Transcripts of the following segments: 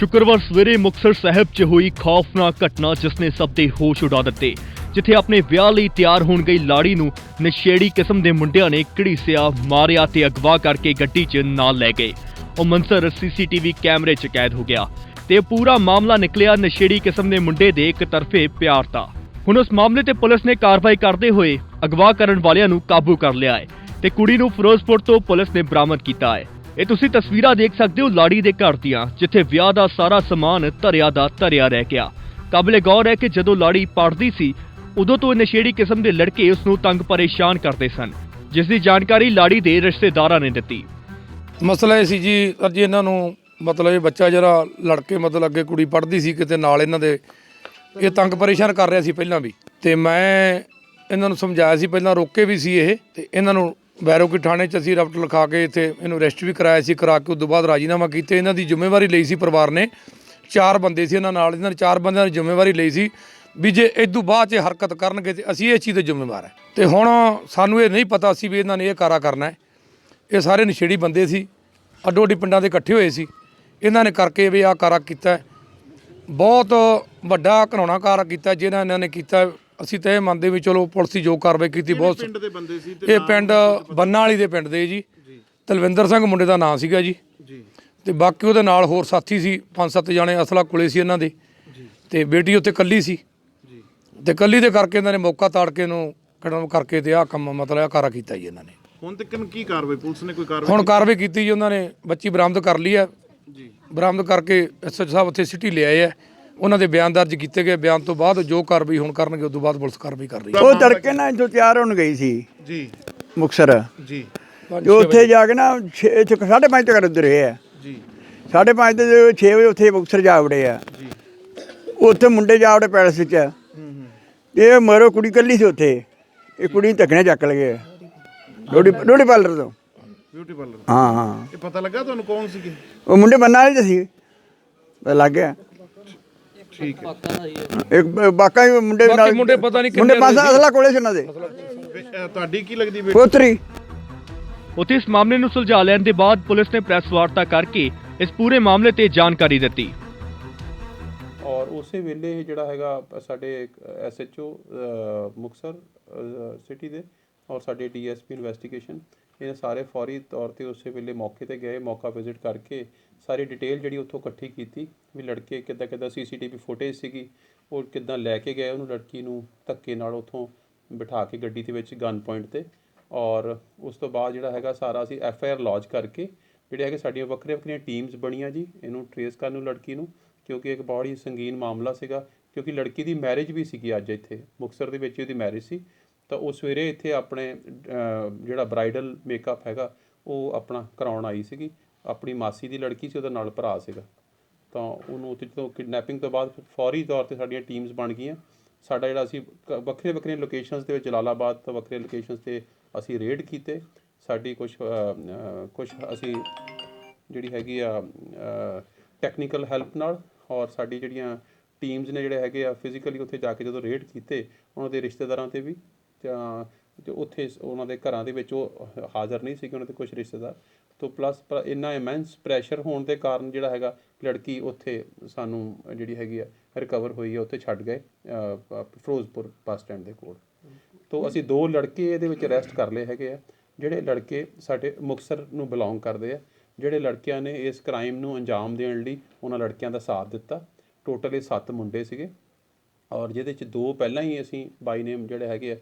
ਸ਼ੁੱਕਰਵਾਰ ਸਵੇਰੇ ਮੁਕਤਸਰ ਸਾਹਿਬ 'ਚ ਹੋਈ ਖੌਫਨਾਕ ਘਟਨਾ, ਜਿਸ ਨੇ ਸਭ ਦੇ ਹੋਸ਼ ਉਡਾ ਦਿੱਤੇ। ਜਿੱਥੇ ਆਪਣੇ ਵਿਆਹ ਲਈ ਤਿਆਰ ਹੋਣ ਗਈ ਲਾੜੀ ਨੂੰ ਨਸ਼ੇੜੀ ਕਿਸਮ ਦੇ ਮੁੰਡਿਆਂ ਨੇ ਘੜੀਸਿਆ ਮਾਰਿਆ ਤੇ ਅਗਵਾ ਕਰਕੇ ਗੱਡੀ 'ਚ ਨਾਲ ਲੈ ਗਏ। ਉਹ ਮੰਜ਼ਰ ਸੀਸੀਟੀਵੀ ਕੈਮਰੇ 'ਚ ਕੈਦ ਹੋ ਗਿਆ ਤੇ ਪੂਰਾ ਮਾਮਲਾ ਨਿਕਲਿਆ ਨਸ਼ੇੜੀ ਕਿਸਮ ਦੇ ਮੁੰਡੇ ਦੇ ਇੱਕ ਤਰਫੇ ਪਿਆਰ ਦਾ। ਹੁਣ ਉਸ ਮਾਮਲੇ ਤੇ ਪੁਲਿਸ ਨੇ ਕਾਰਵਾਈ ਕਰਦੇ ਹੋਏ ਅਗਵਾ ਕਰਨ ਵਾਲਿਆਂ ਨੂੰ ਕਾਬੂ ਕਰ ਲਿਆ ਹੈ ਤੇ ਕੁੜੀ ਨੂੰ ਫਿਰੋਜ਼ਪੁਰ ਤੋਂ ਪੁਲਿਸ ਨੇ ਬਰਾਮਦ ਕੀਤਾ ਹੈ। ਇਹ ਤੁਸੀਂ ਤਸਵੀਰਾਂ ਦੇਖ ਸਕਦੇ ਹੋ ਲਾੜੀ ਦੇ ਘਰ ਦੀਆਂ, ਜਿੱਥੇ ਵਿਆਹ ਦਾ ਸਾਰਾ ਸਮਾਨ ਧਰਿਆ ਦਾ ਧਰਿਆ ਰਹਿ ਗਿਆ। ਕਾਬਲੇ ਗੌਰ ਹੈ ਕਿ ਜਦੋਂ ਲਾੜੀ ਪੜਦੀ ਸੀ, ਉਦੋਂ ਤੋਂ ਨਸ਼ੇੜੀ ਕਿਸਮ ਦੇ ਲੜਕੇ ਉਸ ਨੂੰ ਤੰਗ ਪਰੇਸ਼ਾਨ ਕਰਦੇ ਸਨ, ਜਿਸ ਦੀ ਜਾਣਕਾਰੀ ਲਾੜੀ ਦੇ ਰਿਸ਼ਤੇਦਾਰਾਂ ਨੇ ਦਿੱਤੀ। ਮਸਲਾ ਇਹ ਸੀ ਜੀ, ਸਰ ਇਹਨਾਂ ਨੂੰ ਮਤਲਬ ਇਹ ਬੱਚਾ ਜਿਹੜਾ ਲੜਕੇ ਮਤਲਬ ਅੱਗੇ ਕੁੜੀ ਪੜ੍ਹਦੀ ਸੀ, ਕਿਤੇ ਨਾਲ ਇਹਨਾਂ ਦੇ ਇਹ ਤੰਗ ਪਰੇਸ਼ਾਨ ਕਰ ਰਿਹਾ ਸੀ ਪਹਿਲਾਂ ਵੀ। ਤੇ ਮੈਂ ਇਹਨਾਂ ਨੂੰ ਸਮਝਾਇਆ ਸੀ, ਪਹਿਲਾਂ ਰੋਕੇ ਵੀ ਸੀ ਇਹ, ਤੇ ਇਹਨਾਂ ਨੂੰ ਬੈਰੋਕੀ ਥਾਣੇ 'ਚ ਅਸੀਂ ਰਪਟ ਲਿਖਾ ਕੇ ਇੱਥੇ ਇਹਨੂੰ ਅਰੈਸਟ ਵੀ ਕਰਾਇਆ ਸੀ, ਕਰਾ ਕੇ ਉਸ ਤੋਂ ਬਾਅਦ ਰਾਜੀਨਾਮਾ ਕੀਤੇ। ਇਹਨਾਂ ਦੀ ਜ਼ਿੰਮੇਵਾਰੀ ਲਈ ਸੀ ਪਰਿਵਾਰ ਨੇ। ਚਾਰ ਬੰਦੇ ਸੀ ਇਹਨਾਂ ਨਾਲ, ਇਹਨਾਂ ਨੇ ਚਾਰ ਬੰਦਿਆਂ ਦੀ ਜ਼ਿੰਮੇਵਾਰੀ ਲਈ ਸੀ ਵੀ ਜੇ ਇਦੋਂ ਬਾਅਦ 'ਚ ਹਰਕਤ ਕਰਨਗੇ ਤੇ ਅਸੀਂ ਇਸ ਚੀਜ਼ ਦੇ ਜ਼ਿੰਮੇਵਾਰ ਹੈ। ਤੇ ਹੁਣ ਸਾਨੂੰ ਇਹ ਨਹੀਂ ਪਤਾ ਸੀ ਵੀ ਇਹਨਾਂ ਨੇ ਇਹ ਕਾਰਾ ਕਰਨਾ ਹੈ। ਇਹ ਸਾਰੇ ਨਸ਼ੇੜੀ ਬੰਦੇ ਸੀ ਅੱਡੋ ਅੱਡੀ ਪਿੰਡਾਂ ਦੇ ਇਕੱਠੇ ਹੋਏ ਸੀ। ਇਹਨਾਂ ਨੇ ਕਰਕੇ ਵੀ ਆਹ ਕਾਰਾ ਕੀਤਾ ਬਹੁਤ ਵੱਡਾ ਘਰਾਉਣਾ ਕਾਰਾ ਕੀਤਾ, ਜਿਹਨਾਂ ਇਹਨਾਂ ਨੇ ਕੀਤਾ ਅਸੀਂ ਤਾਂ ਇਹ ਮੰਨਦੇ ਵੀ ਚਲੋ ਪੁਲਿਸ ਦੀ ਜੋ ਕਾਰਵਾਈ ਕੀਤੀ ਬਹੁਤ ਪਿੰਡ ਦੇ ਬੰਦੇ ਸੀ ਤੇ ਇਹ ਪਿੰਡ ਬੰਨਾ ਵਾਲੀ ਦੇ ਪਿੰਡ ਦੇ ਜੀ। ਤਲਵਿੰਦਰ ਸਿੰਘ ਮੁੰਡੇ ਦਾ ਨਾਂ ਸੀਗਾ ਜੀ। ਜੀ। ਤੇ ਬਾਕੀ ਉਹਦੇ ਨਾਲ ਹੋਰ ਸਾਥੀ ਸੀ ਪੰਜ ਸੱਤ ਜਣੇ ਅਸਲਾ ਕੋਲੇ ਸੀ ਇਹਨਾਂ ਦੇ। ਤੇ ਬੇਟੀ ਉੱਥੇ ਕੱਲੀ ਸੀ। ਜੀ। ਤੇ ਕੱਲੀ ਦੇ ਕਰਕੇ ਇਹਨਾਂ ਨੇ ਮੌਕਾ ਤਾੜ ਕੇ ਇਹਨੂੰ ਕੜਮ ਕਰਕੇ ਤੇ ਆਹ ਕੰਮ ਮਤਲਬ ਆਹ ਕਾਰਾ ਕੀਤਾ ਜੀ ਇਹਨਾਂ ਨੇ। ਹੁਣ ਤੱਕ ਕੀ ਕਾਰਵਾਈ ਪੁਲਿਸ ਨੇ ਕੋਈ ਕਾਰਵਾਈ ਹੁਣ ਕਾਰਵਾਈ ਕੀਤੀ ਜੀ ਉਹਨਾਂ ਨੇ। ਬੱਚੀ ਬਰਾਮਦ ਕਰ ਲਈ ਹੈ। ਜੀ। ਬਰਾਮਦ ਕਰਕੇ ਐਸਐਚ ਸਾਹਿਬ ਉੱਥੇ ਸਿਟੀ ਲਿਆਏ ਆ ਉਹਨਾਂ ਦੇ ਬਿਆਨ ਦਰਜ ਕੀਤੇ ਗਏ। ਬਿਆਨ ਤੋਂ ਬਾਅਦ ਜੋ ਕਾਰਵਾਈ ਹੁਣ ਕਰਨਗੇ ਉਸ ਤੋਂ ਬਾਅਦ ਪੁਲਿਸ ਕਾਰਵਾਈ ਕਰ ਰਹੀ ਹੈ। ਉਹ ਤੜਕੇ ਨਾਲ ਜੋ ਤਿਆਰ ਹੋਣ ਗਈ ਸੀ। ਜੀ। ਮੁਕਸਰ। ਜੀ। ਜੋ ਉੱਥੇ ਜਾ ਕੇ ਨਾ 6 ਸਾਢੇ ਪੰਜ ਤੱਕ ਉੱਧਰ ਰਹੇ ਆ। ਜੀ। ਸਾਢੇ ਪੰਜ ਤੇ 6 ਵਜੇ ਉੱਥੇ ਮੁਕਸਰ ਜਾ ਵੜੇ ਆ। ਜੀ। ਉੱਥੇ ਮੁੰਡੇ ਜਾ ਵੜੇ ਪੈਲਸ ਵਿੱਚ। ਹੂੰ ਹੂੰ। ਤੇ ਇਹ ਮਰੋ ਕੁੜੀ ਕੱਲੀ ਸੀ ਉੱਥੇ। ਇਹ ਕੁੜੀ ਧੱਕਣੇ ਚੱਕ ਲਗੇ ਰੋੜੀ ਰੋੜੀ ਪਾਰਲਰ ਤੋਂ। ਬਿਊਟੀ ਪਾਰਲਰ ਹਾਂ ਹਾਂ। ਇਹ ਪਤਾ ਲੱਗਾ ਤੁਹਾਨੂੰ ਕੌਣ ਸੀਗੇ? ਉਹ ਮੁੰਡੇ ਬੰਨਾ ਵਾਲੇ ਤੇ ਸੀ। ਲੱਗ ਗਿਆ। ਠੀਕ ਹੈ। ਇੱਕ ਬਾਕਾ ਹੀ ਮੁੰਡੇ ਬਾਕੀ ਨਾਲ ਮੁੰਡੇ ਪਤਾ ਨਹੀਂ ਮੁੰਡੇ ਕਿੰਨੇ ਪਾਸਾ ਅਸਲਾ ਕੋਲੇ ਸੀ ਉਹਨਾਂ ਦੇ। ਤੁਹਾਡੀ ਕੀ ਲੱਗਦੀ ਬੇਟੀ? ਪੋਤਰੀ। ਉੱਥੇ ਇਸ ਮਾਮਲੇ ਨੂੰ ਸੁਲਝਾ ਲੈਣ ਦੇ ਬਾਅਦ ਪੁਲਿਸ ਨੇ ਪ੍ਰੈਸ ਵਾਰਤਾ ਕਰਕੇ ਇਸ ਪੂਰੇ ਮਾਮਲੇ ਤੇ ਜਾਣਕਾਰੀ ਦਿੱਤੀ। ਔਰ ਉਸੇ ਵੇਲੇ ਇਹ ਜਿਹੜਾ ਹੈਗਾ ਸਾਡੇ ਐਸਐਚਓ ਮੁਕਸਰ ਸਿਟੀ ਦੇ ਔਰ ਸਾਡੇ ਡੀਐਸਪੀ ਇਨਵੈਸਟੀਗੇਸ਼ਨ ਇਹ ਸਾਰੇ ਫੌਰੀ ਤੌਰ ਤੇ ਉਸੇ ਵੇਲੇ ਮੌਕੇ ਤੇ ਗਏ, ਮੌਕਾ ਵਿਜ਼ਿਟ ਕਰਕੇ ਸਾਰੀ ਡਿਟੇਲ ਜਿਹੜੀ ਉੱਥੋਂ ਇਕੱਠੀ ਕੀਤੀ ਵੀ ਲੜਕੇ ਕਿੱਦਾਂ ਕਿੱਦਾਂ ਸੀਸੀਟੀਵੀ ਫੁਟੇਜ ਸੀਗੀ, ਉਹ ਕਿੱਦਾਂ ਲੈ ਕੇ ਗਏ ਉਹਨੂੰ ਲੜਕੀ ਨੂੰ ਧੱਕੇ ਨਾਲ ਉੱਥੋਂ ਬਿਠਾ ਕੇ ਗੱਡੀ ਦੇ ਵਿੱਚ ਗਨ ਪੁਆਇੰਟ ਤੇ ਔਰ ਉਸ ਤੋਂ ਬਾਅਦ ਜਿਹੜਾ ਹੈਗਾ ਸਾਰਾ ਅਸੀਂ ਐਫ ਆਈ ਆਰ ਲੌਜ ਕਰਕੇ ਜਿਹੜੇ ਹੈਗੇ ਸਾਡੀਆਂ ਵੱਖਰੀਆਂ ਵੱਖਰੀਆਂ ਟੀਮਸ ਬਣੀਆਂ ਜੀ, ਇਹਨੂੰ ਟਰੇਸ ਕਰਨ ਨੂੰ ਲੜਕੀ ਨੂੰ ਕਿਉਂਕਿ ਇੱਕ ਬਹੁਤ ਹੀ ਸੰਗੀਨ ਮਾਮਲਾ ਸੀਗਾ ਕਿਉਂਕਿ ਲੜਕੀ ਦੀ ਮੈਰਿਜ ਵੀ ਸੀਗੀ ਅੱਜ ਇੱਥੇ, ਮੁਕਤਸਰ ਦੇ ਵਿੱਚ ਹੀ ਉਹਦੀ ਮੈਰਿਜ ਸੀ ਤਾਂ ਉਹ ਸਵੇਰੇ ਇੱਥੇ ਆਪਣੇ ਜਿਹੜਾ ਬ੍ਰਾਈਡਲ ਮੇਕਅਪ ਹੈਗਾ, ਉਹ ਆਪਣਾ ਕਰਾਉਣ ਆਈ ਸੀਗੀ। ਆਪਣੀ ਮਾਸੀ ਦੀ ਲੜਕੀ ਸੀ, ਉਹਦਾ ਨਾਲ ਭਰਾ ਸੀਗਾ। ਤਾਂ ਉਹਨੂੰ ਉੱਥੇ ਜਦੋਂ ਕਿਡਨੈਪਿੰਗ ਤੋਂ ਬਾਅਦ ਫੌਰੀ ਤੌਰ ਤੇ ਸਾਡੀਆਂ ਟੀਮਸ ਬਣ ਗਈਆਂ। ਸਾਡਾ ਜਿਹੜਾ ਅਸੀਂ ਵੱਖਰੇ ਵੱਖਰੇ ਲੋਕੇਸ਼ਨਸ ਦੇ ਵਿੱਚ ਜਲਾਲਾਬਾਦ ਤੋਂ ਵੱਖਰੇ ਲੋਕੇਸ਼ਨਸ ਤੇ ਅਸੀਂ ਰੇਡ ਕੀਤੇ। ਸਾਡੀ ਕੁਝ ਕੁਝ ਅਸੀਂ ਜਿਹੜੀ ਹੈਗੀ ਆ ਟੈਕਨੀਕਲ ਹੈਲਪ ਨਾਲ ਔਰ ਸਾਡੀ ਜਿਹੜੀਆਂ ਟੀਮਸ ਨੇ ਜਿਹੜੇ ਹੈਗੇ ਆ ਫਿਜ਼ੀਕਲੀ ਉੱਥੇ ਜਾ ਕੇ ਜਦੋਂ ਰੇਡ ਕੀਤੇ, ਉਹਨਾਂ ਦੇ ਰਿਸ਼ਤੇਦਾਰਾਂ ਤੇ ਵੀ। ਤਾਂ ਤੇ ਉੱਥੇ ਉਹਨਾਂ ਦੇ ਘਰਾਂ ਦੇ ਵਿੱਚ ਉਹ ਹਾਜ਼ਰ ਨਹੀਂ ਸੀਗੇ, ਉਹਨਾਂ ਦੇ ਕੁਝ ਰਿਸ਼ਤੇਦਾਰ। ਤੋਂ ਪਲੱਸ ਇੰਨਾ ਇਮੈਂਸ ਪ੍ਰੈਸ਼ਰ ਹੋਣ ਦੇ ਕਾਰਨ ਜਿਹੜਾ ਹੈਗਾ, ਲੜਕੀ ਉੱਥੇ ਸਾਨੂੰ ਜਿਹੜੀ ਹੈਗੀ ਆ ਰਿਕਵਰ ਹੋਈ ਹੈ ਉੱਥੇ ਛੱਡ ਗਏ ਫਿਰੋਜ਼ਪੁਰ ਬੱਸ ਸਟੈਂਡ ਦੇ ਕੋਲ। ਤੋਂ ਅਸੀਂ ਦੋ ਲੜਕੇ ਇਹਦੇ ਵਿੱਚ ਅਰੈਸਟ ਕਰ ਲਏ ਹੈਗੇ ਆ, ਜਿਹੜੇ ਲੜਕੇ ਸਾਡੇ ਮੁਕਸਰ ਨੂੰ ਬਿਲੋਂਗ ਕਰਦੇ ਆ, ਜਿਹੜੇ ਲੜਕਿਆਂ ਨੇ ਇਸ ਕ੍ਰਾਈਮ ਨੂੰ ਅੰਜਾਮ ਦੇਣ ਲਈ ਉਹਨਾਂ ਲੜਕਿਆਂ ਦਾ ਸਾਥ ਦਿੱਤਾ। ਟੋਟਲ ਇਹ 7 ਮੁੰਡੇ ਸੀਗੇ। ਔਰ ਜਿਹਦੇ ਚ ਦੋ ਪਹਿਲਾਂ ਹੀ ਅਸੀਂ ਬਾਈ ਨੇਮ ਜਿਹੜੇ ਹੈਗੇ ਆ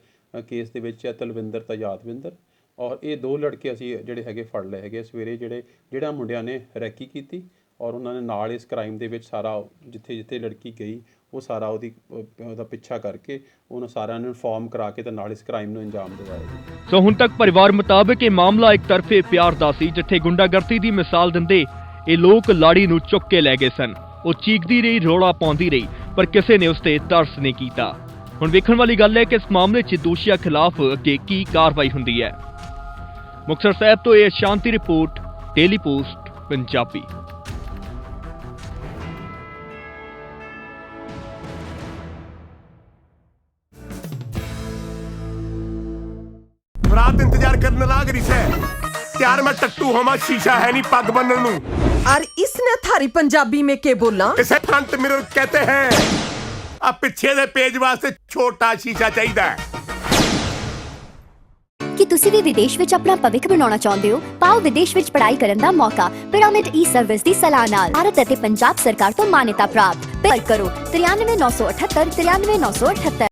ਕੇਸ ਦੇ ਵਿੱਚ ਹੈ ਤਲਵਿੰਦਰ ਤੇ ਯਾਦਵਿੰਦਰ। ਔਰ ਇਹ ਦੋ ਲੜਕੇ ਅਸੀਂ ਜਿਹੜੇ ਹੈਗੇ ਫੜ ਲਏ ਹੈਗੇ ਆ ਸਵੇਰੇ ਜਿਹੜੇ, ਜਿਹੜਾ ਮੁੰਡਿਆਂ ਨੇ ਰੈਕੀ ਕੀਤੀ ਔਰ ਉਹਨਾਂ ਨੇ ਨਾਲ ਇਸ ਕ੍ਰਾਈਮ ਦੇ ਵਿੱਚ ਸਾਰਾ ਜਿੱਥੇ ਜਿੱਥੇ ਲੜਕੀ ਗਈ, ਉਹ ਸਾਰਾ ਉਹਦੀ ਉਹਦਾ ਪਿੱਛਾ ਕਰਕੇ ਉਹਨਾਂ ਸਾਰਿਆਂ ਨੂੰ ਇਨਫੋਰਮ ਕਰਾ ਕੇ ਤੇ ਨਾਲ ਇਸ ਕ੍ਰਾਈਮ ਨੂੰ ਅੰਜਾਮ ਦਿਵਾਇਆ ਸੋ ਹੁਣ ਤੱਕ ਪਰਿਵਾਰ ਮੁਤਾਬਕ ਇਹ ਮਾਮਲਾ ਇੱਕ ਤਰਫੇ ਪਿਆਰ ਦਾ ਸੀ, ਜਿੱਥੇ ਗੁੰਡਾਗਰਦੀ ਦੀ ਮਿਸਾਲ ਦਿੰਦੇ ਇਹ ਲੋਕ ਲਾੜੀ ਨੂੰ ਚੁੱਕ ਕੇ ਲੈ ਗਏ ਸਨ। ਉਹ ਚੀਕਦੀ ਰਹੀ, ਰੋਲਾ ਪਾਉਂਦੀ ਰਹੀ, ਪਰ ਕਿਸੇ ਨੇ ਉਸ ਤੇ ਤਰਸ ਨਹੀਂ ਕੀਤਾ। ਹੁਣ ਵੇਖਣ ਵਾਲੀ ਗੱਲ ਹੈ ਕਿ ਇਸ ਮਾਮਲੇ 'ਚ ਦੋਸ਼ੀਆਂ ਖਿਲਾਫ ਅੱਗੇ ਕੀ ਕਾਰਵਾਈ ਹੁੰਦੀ ਹੈ ਮੁਕਤਸਰ ਸਾਹਿਬ ਤੋਂ ਇਹ Shanti report Daily Post Punjabi ਰਾਤ ਇੰਤਜ਼ਾਰ ਕਰਨ ਲੱਗ ਰਹੀ ਸੈ ਤਿਆਰ ਮੈਂ ਟੱਟੂ ਹੋਵਾਂ ਸ਼ੀਸ਼ਾ ਹੈ ਨਹੀਂ ਪੱਗ ਬੰਨਣ ਨੂੰ और इसने थारी पंजाबी में के बोला इसे फ्रंट मिरर कहते हैं ਆ ਪਿੱਛੇ ਦੇ ਪੇਜ ਵਾਸਤੇ ਛੋਟਾ ਸ਼ੀਸ਼ਾ ਚਾਹੀਦਾ ਹੈ। ਕੀ ਤੁਸੀਂ ਵੀ ਵਿਦੇਸ਼ ਵਿੱਚ ਆਪਣਾ ਭਵਿੱਖ ਬਣਾਉਣਾ ਚਾਹੁੰਦੇ ਹੋ, ਪਾਓ ਵਿਦੇਸ਼ ਵਿੱਚ ਪੜ੍ਹਾਈ ਕਰਨ ਦਾ ਮੌਕਾ, ਪਿਰਾਮਿਡ ਈ ਸਰਵਿਸ ਦੀ ਸਲਾਹ ਨਾਲ। ਭਾਰਤ ਅਤੇ ਪੰਜਾਬ ਸਰਕਾਰ ਤੋਂ ਮਾਨਤਾ ਪ੍ਰਾਪਤ। ਪਰ ਕਰੋ 93978 93978